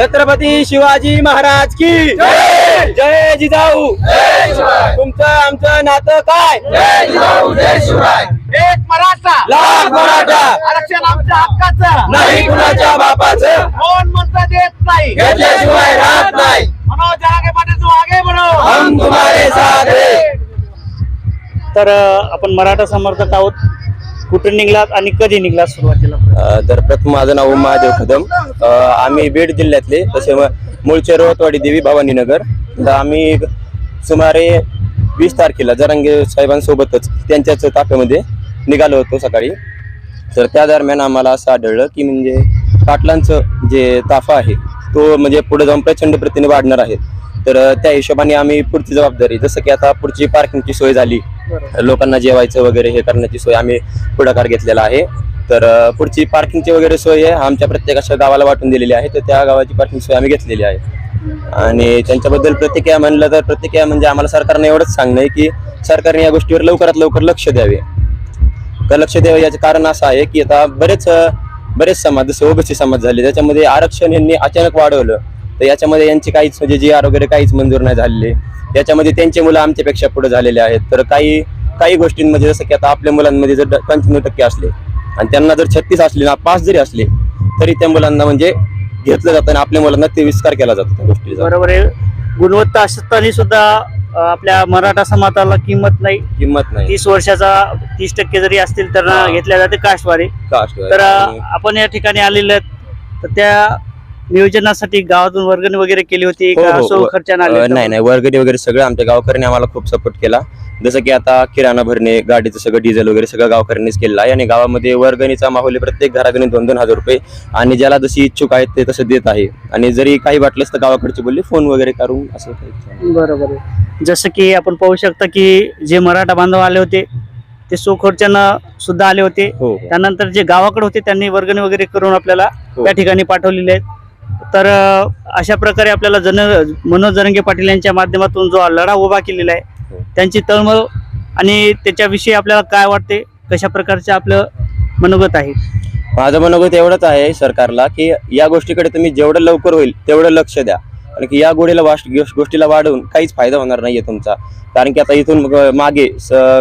छत्रपती शिवाजी महाराज की जय! जिजाऊ! तुमचं आमचं नातं काय? एक मराठा! लाख मराठा! आरक्षण आमच्या हक्काचं! नाही कुणाच्या बापाचं! कोण म्हणतं देत नाही! घेतल्याशिवाय राहत नाही! मनोज आगे पाटील तू आगे बढ़ो! हम तुम्हारे साथ हैं. तर आपण मराठा समर्थक आहोत. कुठे निघलात आणि कधी निघलात सुरुवातीला? तर प्रथम माझं नाव महादेव कदम आम्ही बीड जिल्ह्यातले तसे मूळचे रोहतवाडी देवी भवानीनगर. तर आम्ही सुमारे वीस तारखेला जरांगे साहेबांसोबतच त्यांच्याच ताफ्यामध्ये निघालो होतो सकाळी. तर त्या दरम्यान आम्हाला असं आढळलं की म्हणजे पाटलांचं जे ताफा आहे तो म्हणजे पुढे जाऊन प्रचंड प्रतीने वाढणार आहे. तर त्या हिशोबाने आम्ही पुढची जबाबदारी जसं की आता पुढची पार्किंगची सोय झाली. लोकांना जेवायचं वगैरे हे करण्याची सोय आम्ही पुढाकार घेतलेला आहे. तर पुढची पार्किंगची वगैरे सोय आहे आमच्या प्रत्येकाच्या गावाला वाटून दिलेली आहे. तर त्या गावाची पार्किंग सोय आम्ही घेतलेली आहे. आणि त्यांच्याबद्दल प्रतिक्रिया म्हणलं तर प्रतिक्रिया म्हणजे आम्हाला सरकारने एवढंच सांगणं आहे की सरकारने या गोष्टीवर लवकरात लवकर लक्ष द्यावे. तर लक्ष द्यावे याचं कारण असं आहे की आता बरेच बरेच समाज जसे ओबीसी समाज झाले त्याच्यामध्ये आरक्षण यांनी अचानक वाढवलं. तर याच्यामध्ये यांची काहीच म्हणजे जी आर वगैरे काहीच मंजूर नाही झालेली. याच्यामध्ये त्यांचे मुलं आमच्यापेक्षा पुढे झालेले आहेत. तर काही काही गोष्टींमध्ये जसं की आता आपल्या मुलांमध्ये जर पंच्याण्णव टक्के असले आणि त्यांना जर छत्तीस असले ना पाच जरी असले तरी त्या मुलांना म्हणजे घेतलं जातं आणि आपल्या मुलांना ते विस्कार केला जातो त्या गोष्टीचा. बरोबर आहे. गुणवत्ता असताना सुद्धा आपल्या मराठा समाजाला किंमत नाही. किंमत नाही. तीस वर्षाचा तीस टक्के जरी असतील तर. घेतल्या जाते काशवारी कास्ट तर आपण या ठिकाणी आलेले आहेत. तर त्या नियोजनासाठी गावातून वर्गणी वगैरे केली होती हो, का? हो, असो व- खर्चाने अ, आले नाही नाही वर्गणी वगैरे सगळं आमच्या गावकऱ्यांनी आम्हाला खूप सपोर्ट केला. जसं की आता किराणा भरणे गाडीचं सगळं डिझेल वगैरे सगळं गावकऱ्यांनीच केलेलं आहे. आणि गावामध्ये वर्गणीचा माहोल आहे. प्रत्येक घराकडे दोन दोन हजार रुपये. आणि ज्याला जशी इच्छुक आहेत ते तसं देत आहे. आणि जरी काही वाटलंच तर गावाकडचे बोलले फोन वगैरे करून असं काही बरोबर आहे. जसं की आपण पाहू शकता की जे मराठा बांधव आले होते ते सोखोरच्यानं सुद्धा आले होते. हो हो. त्यानंतर जे गावाकडे होते त्यांनी वर्गणी वगैरे करून आपल्याला हो. त्या ठिकाणी पाठवलेले आहेत. तर अशा प्रकारे आपल्याला जन मनोज जरंगे पाटील यांच्या माध्यमातून जो लढा उभा केलेला आहे हो. त्यांची तळमळ आणि त्याच्याविषयी आपल्याला काय वाटते कशा प्रकारचे आपलं मनोगत आहे? माझं मनोगत एवढंच आहे सरकारला की या गोष्टीकडे तुम्ही जेवढं लवकर होईल तेवढं लक्ष द्या. कारण की या गोडीला वाश गोष्- गोष्टीला वाढवून काहीच फायदा होणार नाहीये तुमचा. कारण की आता इथून मग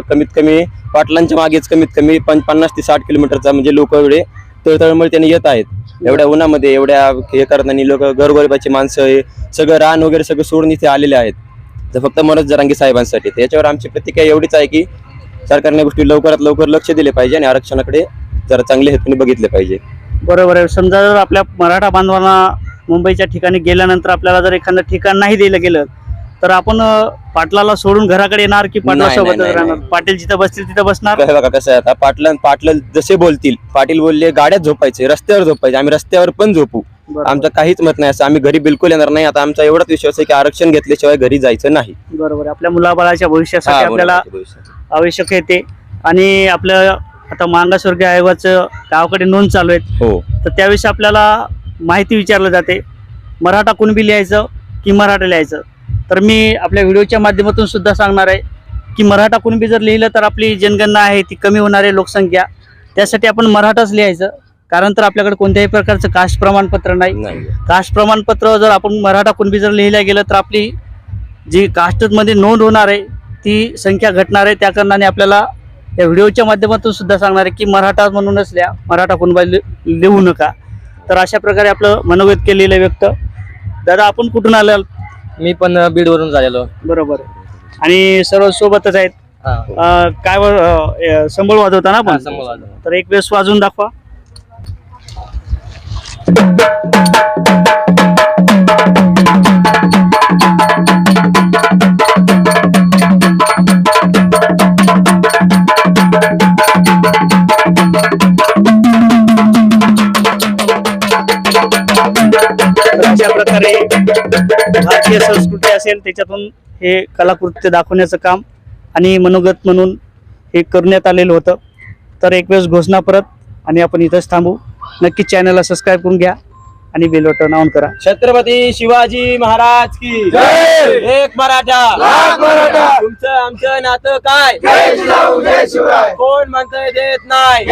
कमीत कमी पाटलांच्या मागेच कमीत कमी पन्नास ते साठ किलोमीटरचा म्हणजे लोक एवढे तळतळमळ येत आहेत. एवढ्या उन्हामध्ये एवढ्या हे करताना लोक गरगरिबाची माणसं हे सगळं रान वगैरे सगळं सोडून इथे आलेले आहेत. तर फक्त मनोज जरांगी साहेबांसाठी. याच्यावर आमची प्रतिक्रिया एवढीच आहे की सरकारने गोष्टी लवकरात लवकर लक्ष दिले पाहिजे आणि आरक्षणाकडे जरा चांगल्या हेतूने बघितले पाहिजे. बरोबर आहे. समजा जर आपल्या मराठा बांधवांना मुंबईच्या ठिकाणी गेल्यानंतर आपल्याला जर एखादं ठिकाण नाही दिलं गेलं तर आपण अ, पाटलाला सोडून घराकडे येणार की नाही, पाटलासोबत नाही, राहणार? नाही. पाटील जिथं बसतील तिथं बसणार? बघा कसं आहे आता. पाटलं पाटलं जसे बोलतील पाटील बोलले गाड्यात झोपायचे रस्त्यावर झोपायचे आम्ही रस्त्यावर पण झोपू. बरोबर. आमचं काहीच मत नाही असं. आम्ही घरी बिलकुल येणार नाही. आता आमचा एवढाच विश्वास आहे की आरक्षण घेतल्याशिवाय घरी जायचं नाही. बरोबर. आपल्या मुलाबाळाच्या भविष्यासाठी हा, आपल्याला भविष्यात. आवश्यक आहे ते. आणि आपलं आता मागासवर्गीय आयोगाचं गावाकडे नोंद चालू आहे हो. तर त्याविषयी आपल्याला माहिती विचारलं जाते. मराठा कुणबी लिहायचं की मराठा लिहायचं? तर मी आपल्या व्हिडिओच्या माध्यमातून सुद्धा सांगणार आहे की मराठा कुणबी जर लिहिलं तर आपली जनगणना आहे ती कमी होणार आहे लोकसंख्या. त्यासाठी आपण मराठाच लिहायचं. कारण तर आपल्याकडे कोणत्याही प्रकारचं कास्ट प्रमाणपत्र नाही. कास्ट प्रमाणपत्र जर आपण मराठा कुणबी जर लिहिल्या गेलं तर आपली जी कास्टमध्ये नोंद होणार आहे ती संख्या घटणार आहे. त्या कारणाने आपल्याला या व्हिडिओच्या माध्यमातून सुद्धा सांगणार आहे की मराठा म्हणूनच लिहा. मराठा कुणबा लि- लिहू नका. तर अशा प्रकारे आपलं मनोगत केलेलं व्यक्त. दादा आपण कुठून आलं मी पण बीड वरून झालेलो. बरोबर. आणि सर्व सोबतच आहेत. अं, काय वर- अं, संबळ वाजवता ना आपण? तर एक वेळेस वाजवून दाखवा. अशा प्रकारे भारतीय संस्कृती असेल त्याच्यातून हे कलाकृत्य दाखवण्याचं काम आणि मनोगत म्हणून हे करण्यात आलेलं होतं. तर एक वेळेस घोषणा परत आणि आपण इथंच थांबू. नक्की चॅनलला सबस्क्राईब करून घ्या आणि बेल बटन ऑन करा. छत्रपती शिवाजी महाराज की एक मराठा. तुमचं आमचं नातं काय? कोण म्हणतंय देत नाही.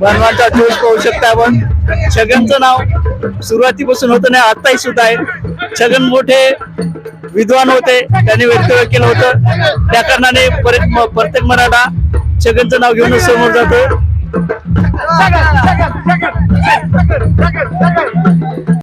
बनवांचा जोश पाहू शकता आपण. छगनचं नाव. सुरुवातीपासून होतं नाही आत्ताही सुद्धा आहे. छगन मोठे विद्वान होते त्यांनी वक्तव्य केलं होतं. त्या कारणाने परत प्रत्येक मराठा छगनचं नाव घेऊनच समोर जातो.